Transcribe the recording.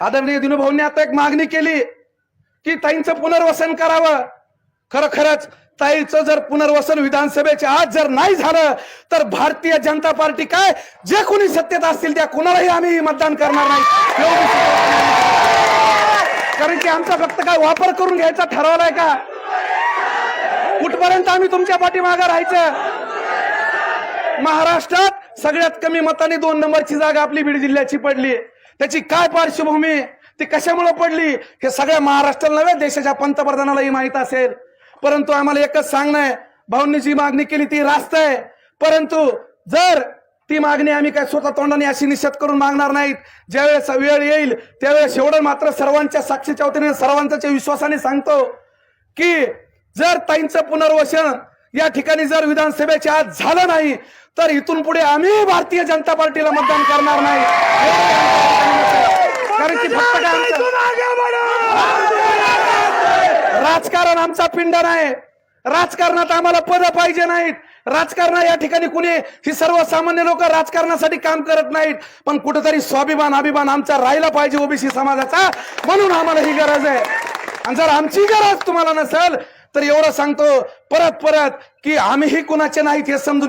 आदरणीय दिनूभाऊंनी आता एक मागणी केली की ताईंचं पुनर्वसन करावं. खरं खरंच ताईचं जर पुनर्वसन विधानसभेच्या आज जर नाही झालं तर भारतीय जनता पार्टी काय? जे कोणी सत्तेत असतील त्या कुणालाही आम्ही मतदान करणार नाही. कारण की आमचा फक्त काय वापर करून घ्यायचा ठरवलाय का? कुठपर्यंत आम्ही तुमच्या पाठीमागं राहायचं? महाराष्ट्रात सगळ्यात कमी मताने दोन नंबरची जागा आपली बीड जिल्ह्याची पडली. त्याची काय पार्श्वभूमी? ती कशामुळे पडली? हे सगळ्या महाराष्ट्राला नव्हे देशाच्या पंतप्रधानालाही माहीत असेल. परंतु आम्हाला एकच सांगणं आहे भाऊंनी जी मागणी केली ती रास्त आहे. परंतु जर ती मागणी आम्ही काय स्वतः तोंडाने अशी निषेध करून मागणार नाहीत ज्यावेळेस वेळ येईल त्यावेळेस एवढं मात्र सर्वांच्या साक्षीच्या वतीने सर्वांच्या विश्वासाने सांगतो की जर ताईंचं पुनर्वसन या ठिकाणी जर विधानसभेच्या आज झालं नाही तर इथून पुढे आम्ही भारतीय जनता पार्टीला मतदान करणार नाही. कारण की फक्त राजकारण आमचा पिंड नाही. राजकारणात आम्हाला पद पाहिजे नाहीत. राजकारण या ठिकाणी कुणी ही सर्वसामान्य लोक राजकारणासाठी काम करत नाहीत. पण कुठेतरी स्वाभिमान अभिमान आमचा राहिला पाहिजे ओबीसी समाजाचा. म्हणून आम्हाला ही गरज आहे. आणि जर आमची गरज तुम्हाला नसेल तर एवढं सांगतो परत परत की आम्हीही कुणाचे नाहीत हे समजून